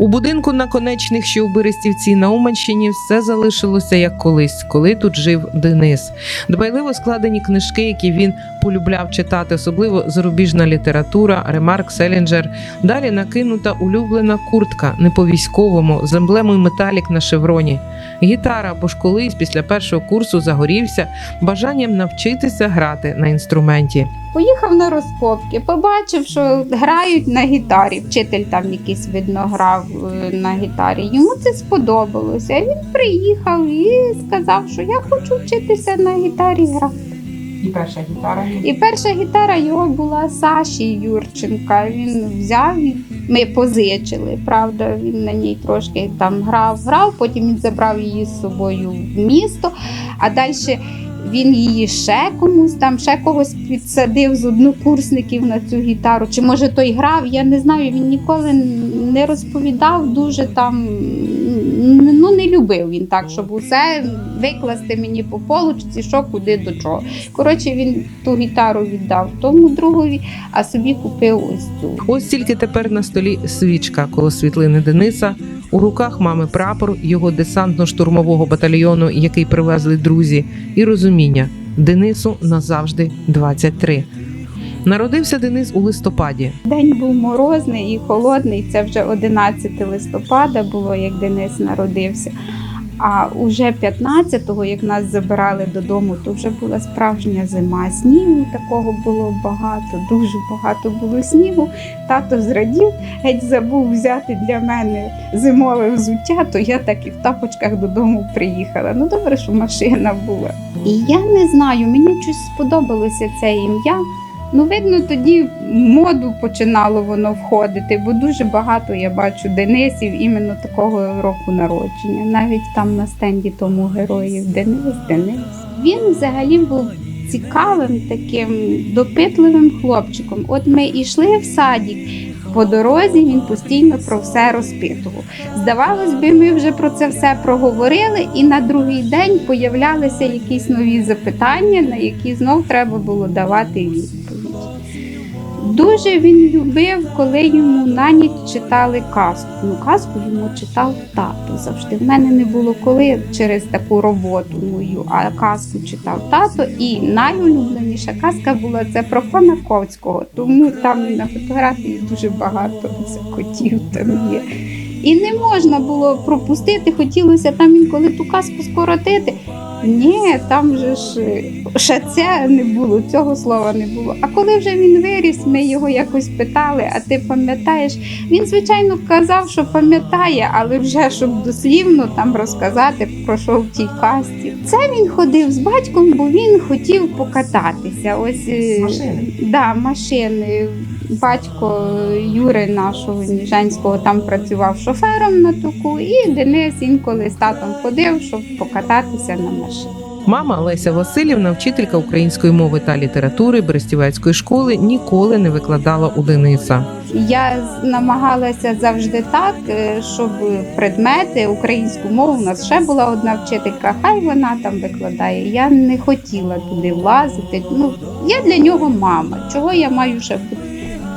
У будинку наконечних, що в Берестівці на Уманщині, все залишилося як колись, коли тут жив Денис. Дбайливо складені книжки, які він полюбляв читати, особливо зарубіжна література, ремарк Селінджер. Далі накинута улюблена куртка, не по військовому, з емблемою металік на шевроні. Гітара, бо ж колись після першого курсу загорівся бажанням навчитися грати на інструменті. Поїхав на розкопки, побачив, що грають на гітарі. Вчитель там якийсь видно грав е, на гітарі. Йому це сподобалося. Він приїхав і сказав, що я хочу вчитися на гітарі грати. І перша гітара. І перша гітара його була Саші Юрченка. Він взяв, ми позичили. Правда, він на ній трошки там грав, грав, потім він забрав її з собою в місто, а далі. Він її ще комусь там, ще когось підсадив з однокурсників на цю гітару. Чи може той грав? Я не знаю. Він ніколи не розповідав дуже там. Ну не любив він так, щоб усе викласти мені по полочці, що куди до чого. Коротше, він ту гітару віддав тому другові, а собі купив ось цю. Ось тільки тепер на столі свічка коло світлини Дениса. У руках мами прапор його десантно-штурмового батальйону, який привезли друзі, і розуміння Денису назавжди 23. Народився Денис у листопаді. День був морозний і холодний. Це вже 11 листопада було, як Денис народився. А уже 15-го, як нас забирали додому, то вже була справжня зима. Снігу такого було багато, дуже багато було снігу. Тато зрадів, геть забув взяти для мене зимове взуття, то я так і в тапочках додому приїхала. Ну добре, що машина була. І я не знаю, мені щось сподобалося це ім'я. Ну, видно, тоді моду починало воно входити, бо дуже багато я бачу Денисів іменно такого року народження. Навіть там на стенді тому героїв Денис, Денис. Він взагалі був цікавим таким допитливим хлопчиком. От ми йшли в садік. По дорозі він постійно про все розпитував. Здавалось би, ми вже про це все проговорили, і на другий день появлялися якісь нові запитання, на які знов треба було давати відповідь. Дуже він любив, коли йому на ніч читали казку. Ну, казку йому читав тато завжди. В мене не було коли через таку роботу мою, а казку читав тато. І найулюбленіша казка була це про пана Ковського. Тому там на фотографії дуже багато котів там є. І не можна було пропустити, хотілося там інколи ту казку скоротити. Ні, там же ж е, ще це не було, цього слова не було. А коли вже він виріс, ми його якось питали, а ти пам'ятаєш? Він, звичайно, казав, що пам'ятає, але вже щоб дослівно там розказати, про що в тій казці. Це він ходив з батьком, бо він хотів покататися. Ось е, машини? Да, машини. Батько Юри нашого Ніжанського там працював шофером на туку, і Денис інколи з татом ходив, щоб покататися на машині. Мама Леся Васильівна, вчителька української мови та літератури Берестівецької школи, ніколи не викладала у Дениса. Я намагалася завжди так, е, щоб предмети українську мову у нас ще була одна вчителька, хай вона там викладає. Я не хотіла туди влазити. Ну я для нього мама. Чого я маю ще бути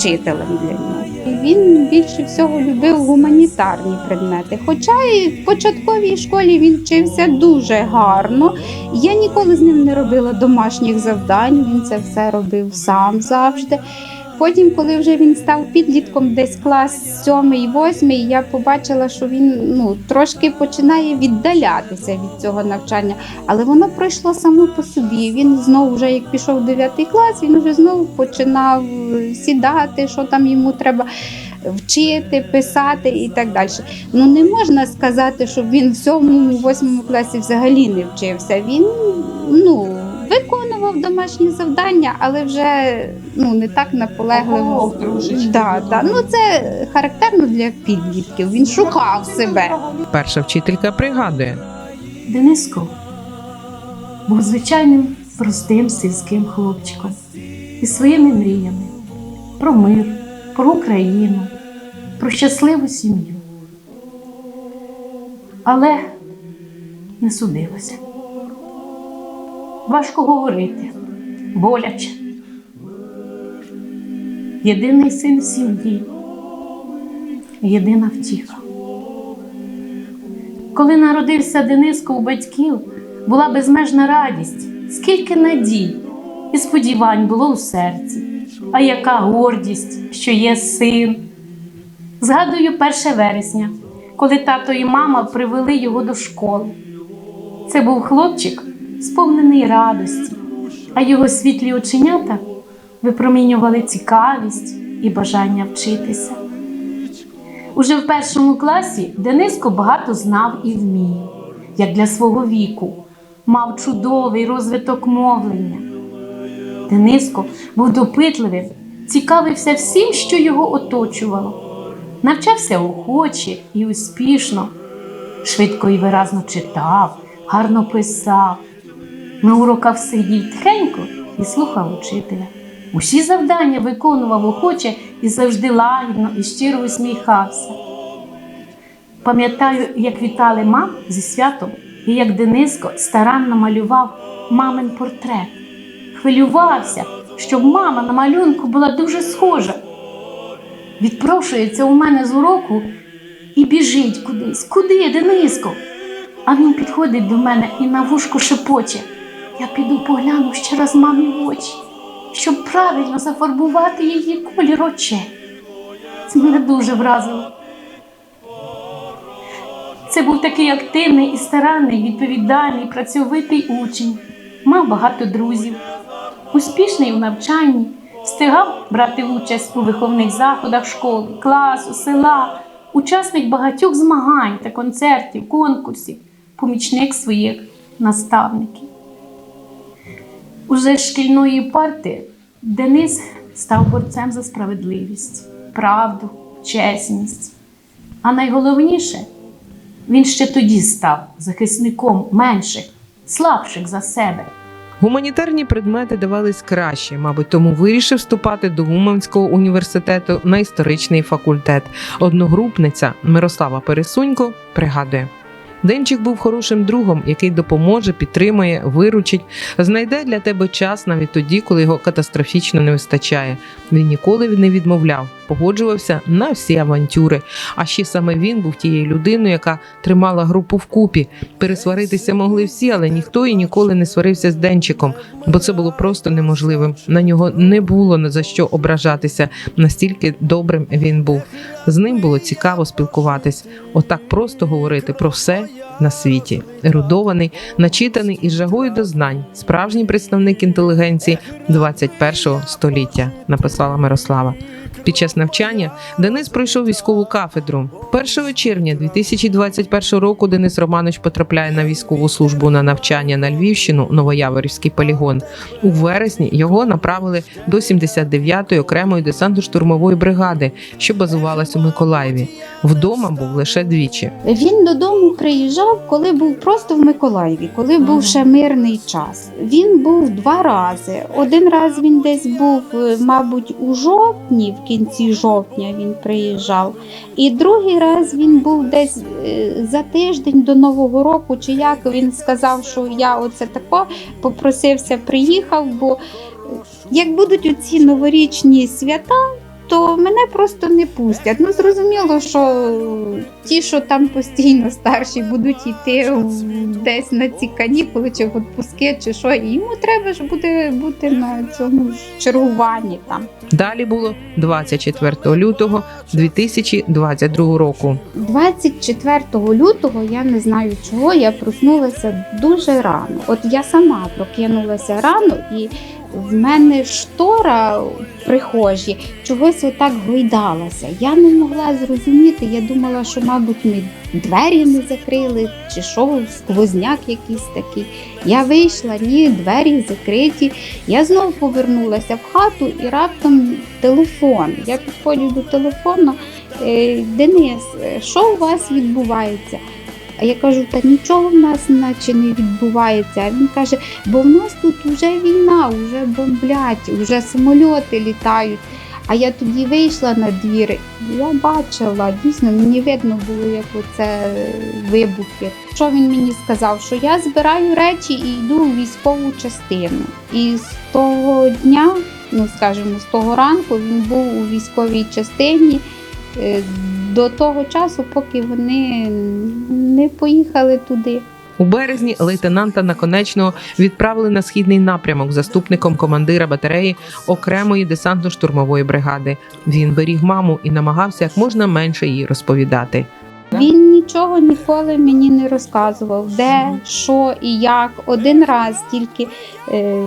вчителем для нього? І Він більше всього любив гуманітарні предмети. Хоча і в початковій школі він вчився дуже гарно. Я ніколи з ним не робила домашніх завдань. Він це все робив сам завжди. Потім, коли вже він став підлітком, десь клас сьомий, восьмий, я побачила, що він ну трошки починає віддалятися від цього навчання, але воно пройшло само по собі. Він знову, вже як пішов 9 клас, він вже знову починав е, сідати, що там йому треба вчити, писати і так далі. Ну не можна сказати, щоб він в сьомому, восьмому класі взагалі не вчився. Він ну виконував домашні завдання, але вже ну не так наполегливо. Да, да. Ну це характерно для підлітків. Він шукав себе. Перша вчителька пригадує. Дениско був звичайним простим сільським хлопчиком із своїми мріями про мир, про Україну, про щасливу сім'ю. Але не судилося. Важко говорити, боляче. Єдиний син в сім'ї. єдина втіха. Коли народився Дениско у батьків, була безмежна радість, скільки надій і сподівань було у серці, а яка гордість, що є син. Згадую 1 вересня, коли тато і мама привели його до школи. Це був хлопчик, сповнений радості, а його світлі оченята випромінювали цікавість і бажання вчитися. Уже в першому класі Дениско багато знав і вмів, як для свого віку, мав чудовий розвиток мовлення. Дениско був допитливим, цікавився всім, що його оточувало, навчався охоче і успішно, швидко і виразно читав, гарно писав. На уроках сидів тихенько і слухав учителя. Усі завдання виконував охоче і завжди лагідно і щиро усміхався. Пам'ятаю, як вітали мам зі святом, і як Дениско старанно малював мамин портрет. Хвилювався, щоб мама на малюнку була дуже схожа. Відпрошується у мене з уроку і біжить кудись. Куди, Дениско? А він підходить до мене і на вушку шепоче. Я піду погляну ще раз мамі в очі, щоб правильно зафарбувати її колір очей. Це мене дуже вразило. Це був такий активний і старанний, відповідальний, працьовитий учень, мав багато друзів, успішний у навчанні, встигав брати участь у виховних заходах школи, класу, села, учасник багатьох змагань та концертів, конкурсів, помічник своїх наставників. Уже шкільної парти Денис став борцем за справедливість, правду, чесність. А найголовніше, він ще тоді став захисником менших, слабших за себе. Гуманітарні предмети давались краще, мабуть, тому вирішив вступати до Уманського університету на історичний факультет. Одногрупниця Мирослава Пересунько пригадує. Денчик був хорошим другом, який допоможе, підтримує, виручить, знайде для тебе час навіть тоді, коли його катастрофічно не вистачає. Він ніколи не відмовляв, погоджувався на всі авантюри. А ще саме він був тією людиною, яка тримала групу вкупі. Пересваритися могли всі, але ніхто і ніколи не сварився з Денчиком, бо це було просто неможливим. На нього не було за що ображатися. Настільки добрим він був. З ним було цікаво спілкуватись. Отак просто говорити про все на світі. Ерудований, начитаний і жагою до знань, справжній представник інтелігенції 21 століття, написала Мирослава. Під час навчання Денис пройшов військову кафедру. 1 червня 2021 року Денис Романович потрапляє на військову службу на навчання на Львівщину, Новояворівський полігон. У вересні його направили до 79-ї окремої десантно-штурмової бригади, що базувалась у Миколаєві. Вдома був лише двічі. Він додому приїжджав, коли був просто в Миколаєві, коли був ще мирний час. Він був два рази. Один раз він десь був, е, мабуть, у жовтні, в кінці жовтня він приїжджав. І другий раз він був десь е, за тиждень до Нового року, чи як він сказав, що я оце тако попросився, приїхав, бо е, як будуть оці новорічні свята. То мене просто не пустять. Ну зрозуміло, що ті, що там постійно старші, будуть йти десь на ці канікули чи в відпуски, чи що, і йому треба ж буде бути на цьому чергуванні там. Далі було 24 лютого 2022 року. 24 лютого я не знаю чого, я проснулася дуже рано. От я сама прокинулася рано, і в мене штора прихожі чогось отак гойдалася. Я не могла зрозуміти. Я думала, що, мабуть, ми двері не закрили, чи що, сквозняк якийсь такий. Я вийшла, ні, двері закриті. Я знову повернулася в хату і раптом телефон. Я підходжу до телефону. «Е, Денис, е, що у вас відбувається? А я кажу, та нічого в нас наче не відбувається. Він каже, бо в нас тут вже війна, вже бомблять, вже самольоти літають. А я тоді вийшла на двір, я бачила, дійсно, мені видно було, як оце вибухи. Що він мені сказав? Що я збираю речі і йду у військову частину. І з того дня, ну скажімо, з того ранку він був у військовій частині. До того часу, поки вони не поїхали туди. У березні лейтенанта Наконечного відправили на східний напрямок заступником командира батареї окремої десантно-штурмової бригади. Він беріг маму і намагався як можна менше їй розповідати. Він нічого ніколи мені не розказував, де, що і як. Один раз тільки е,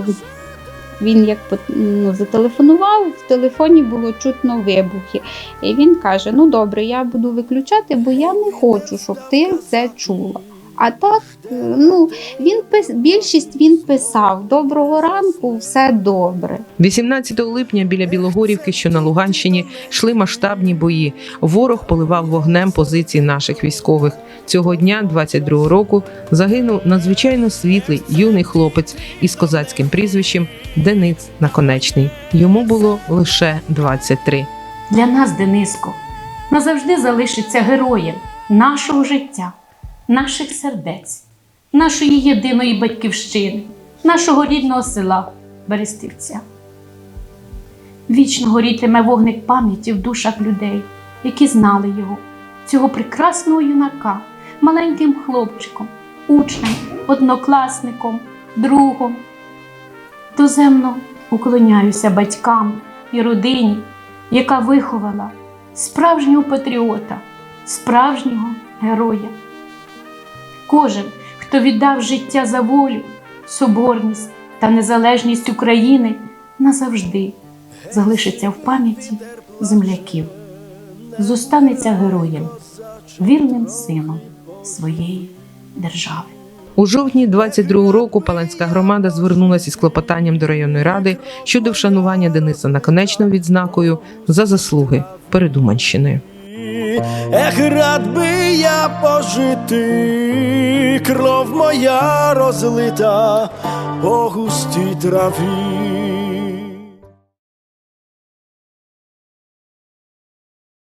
він як ну, зателефонував, в телефоні було чутно вибухи. І він каже: Ну добре, я буду виключати, бо я не хочу, щоб ти це чула. А так, е, ну він пис... більшість він писав: Доброго ранку, все добре. 18 липня біля Білогорівки, що на Луганщині, йшли масштабні бої. Ворог поливав вогнем позиції наших військових. Цього дня, 22 року, загинув надзвичайно світлий юний хлопець із козацьким прізвищем Денис Наконечний. Йому було лише 23. Для нас, Дениско, назавжди залишиться героєм нашого життя, наших сердець, нашої єдиної батьківщини, нашого рідного села Берестівця. Вічно горітиме вогник пам'яті в душах людей, які знали його, цього прекрасного юнака, маленьким хлопчиком, учнем, однокласником, другом. Доземно уклоняюся батькам і родині, яка виховала справжнього патріота, справжнього героя. Кожен, хто віддав життя за волю, соборність та незалежність України, назавжди залишиться в пам'яті земляків, зостанеться героєм, вірним сином своєї держави. У жовтні 22 року Паланська громада звернулася із клопотанням до районної ради щодо вшанування Дениса Наконечного відзнакою за заслуги перед Уманщиною. Ех, рад би я пожити, кров моя розлита по густій траві.